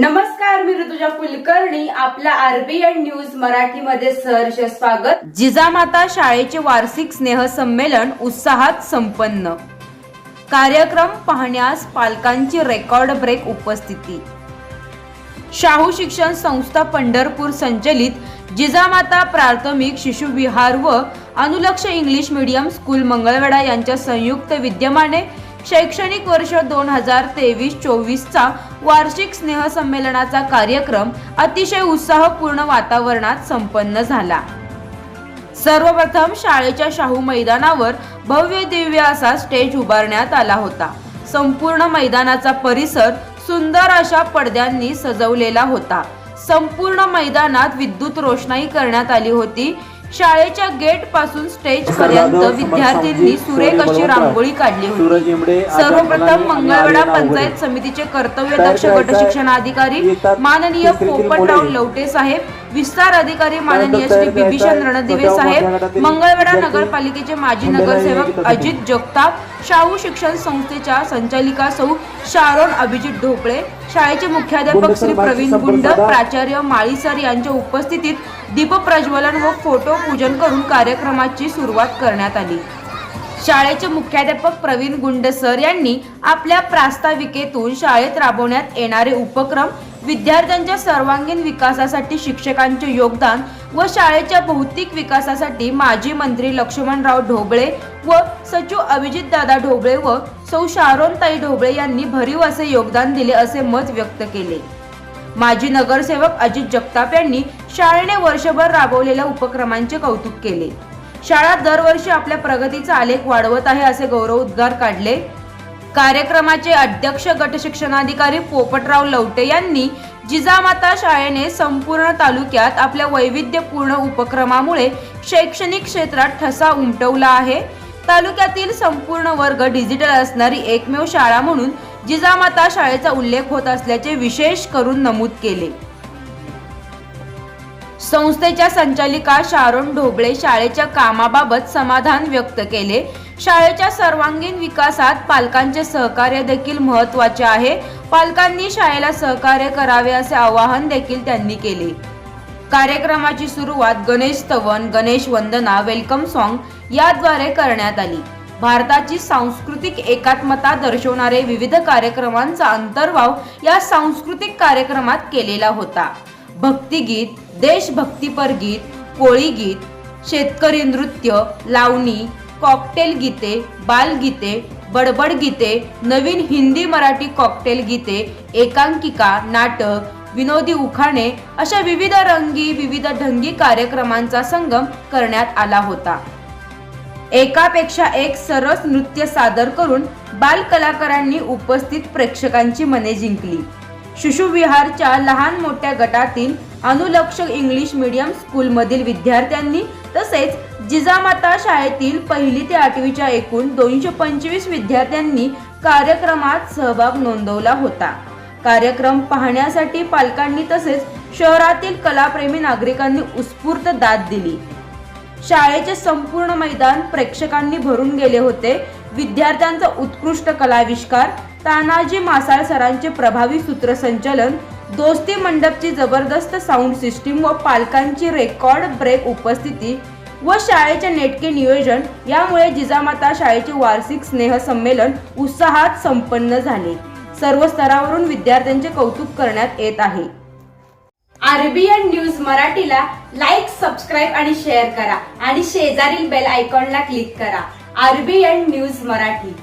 नमस्कार मी ऋतुजा कुलकर्णी. आपल्या RBN news मराठीमध्ये सहर्ष स्वागत. जिजामाता शाळेचे वार्षिक स्नेहसंमेलन उत्साहात संपन्न. कार्यक्रम पाहण्यास पालकांची रेकॉर्ड ब्रेक उपस्थिती. शाहू शिक्षण संस्था पंढरपूर संचलित जिजामाता प्राथमिक शिशुविहार व Anulaksh English medium school Mangalwedha यांच्या संयुक्त विद्यमाने शैक्षणिक वर्ष दोन हजार तेवीस चोवीसचा वार्षिक स्नेहसंमेलनाचा कार्यक्रम अतिशय उत्साहपूर्ण वातावरणात संपन्न झाला. सर्वप्रथम शाळेच्या शाहू मैदानावर भव्य दिव्य असा स्टेज उभारण्यात आला होता. संपूर्ण मैदानाचा परिसर सुंदर अशा पडद्यांनी सजवलेला होता. संपूर्ण मैदानात विद्युत रोषणाई करण्यात आली होती. शाळेच्या गेटपासून स्टेज पर्यंत विद्यार्थ्यांनी सुरेख अशी रांगोळी काढली होती. सर्वप्रथम मंगळवेढा पंचायत समितीचे कर्तव्यदक्ष गट शिक्षणाधिकारी माननीय पोपटराव लवटे साहेब विस्तार अधिकारी माननीय श्री बिभीषण रणदिवे साहेब मंगळवेढा नगरपालिकेचे माजी नगरसेवक अजित जगताप शाहू शिक्षण संस्थेच्या संचालिका सौ शारोन अभिजित ढोकळे शाळेचे मुख्याध्यापक श्री प्रवीण गुंड प्राचार्य माळीसर यांच्या उपस्थितीत दीपप्रज्वलन व फोटो पूजन करून कार्यक्रमाची सुरुवात करण्यात आली. शाळेचे मुख्याध्यापक प्रवीण गुंड सर यांनी आपल्या प्रास्ताविकेतून शाळेत राबवण्यात येणारे उपक्रम विद्यार्थ्यांच्या सर्वांगीण विकासासाठी शिक्षकांचे योगदान व शाळेच्या भौतिक विकासासाठी माजी मंत्री लक्ष्मणराव ढोबळे व सचिव अभिजितदादा ढोबळे व सौ शारोनताई ढोबळे यांनी भरीव असे योगदान दिले असे मत व्यक्त केले. माजी नगरसेवक अजित जगताप यांनी शाळेने वर्षभर राबवलेल्या उपक्रमांचे कौतुक केले. शाळा दरवर्षी आपल्या प्रगतीचा आलेख वाढवत आहे असे गौरव उद्गार काढले. कार्यक्रमाचे अध्यक्ष गटशिक्षणाधिकारी पोपटराव लवटे यांनी जिजामाता शाळेने संपूर्ण तालुक्यात आपल्या वैविध्यपूर्ण उपक्रमामुळे शैक्षणिक क्षेत्रात ठसा उमटवला आहे. तालुक्यातील संपूर्ण वर्ग डिजिटल असणारी एकमेव शाळा म्हणून जिजामाता शाळेचा उल्लेख होत असल्याचे विशेष करून नमूद केले. संस्थेच्या संचालिका शारोन ढोबळे शाळेच्या कामाबाबत समाधान व्यक्त केले. शाळेच्या सर्वांगीण विकासात पालकांचे सहकार्य देखील महत्त्वाचे आहे. पालकांनी शाळेला सहकार्य करावे असे आवाहन देखील त्यांनी केले. कार्यक्रमाची सुरुवात गणेश स्तवन गणेश वंदना वेलकम सॉन्ग याद्वारे करण्यात आली. भारताची सांस्कृतिक एकात्मता दर्शवणारे विविध कार्यक्रमांचा अंतर्भाव या सांस्कृतिक कार्यक्रमात केलेला होता. भक्तिगीत देशभक्तीपर गीत कोळी गीत शेतकरी नृत्य लावणी कॉकटेल गीते बालगीते बडबड गीते नवीन हिंदी मराठी कॉकटेल गीते एकांकिका नाटक विनोदी उखाणे अशा विविध रंगी विविध ढंगी कार्यक्रमांचा संगम करण्यात आला होता. एकापेक्षा एक सरस नृत्य सादर करून बाल कलाकारांनी उपस्थित प्रेक्षकांची मने जिंकली. शिशुविहारच्या लहान मोठ्या गटातील अनुलक्ष इंग्लिश मीडियम स्कूलमधील विद्यार्थ्यांनी तसेच जिजामाता शाळेतील पहिली ते आठवीच्या एकूण दोनशे पंचवीस विद्यार्थ्यांनी कार्यक्रमात सहभाग नोंदवला होता. कार्यक्रम पाहण्यासाठी पालकांनी तसेच शहरातील कलाप्रेमी नागरिकांनी उत्स्फूर्त दाद दिली. शाळेचे संपूर्ण मैदान प्रेक्षकांनी भरून गेले होते. विद्यार्थ्यांचा उत्कृष्ट कलाविष्कार तानाजी मासाळ सरांचे प्रभावी सूत्रसंचलन दोस्ती मंडपची जबरदस्त साऊंड सिस्टीम व पालकांची रेकॉर्ड ब्रेक उपस्थिती व शाळेचे नेटके नियोजन यामुळे जिजामाता शाळेचे वार्षिक स्नेह संमेलन उत्साहात संपन्न झाले. सर्व स्तरावरून विद्यार्थ्यांचे कौतुक करण्यात येत आहे. आरबीएन न्यूज मराठीला लाईक सबस्क्राईब आणि शेअर करा आणि शेजारील बेल आयकॉनला क्लिक करा. RBN news Marathi.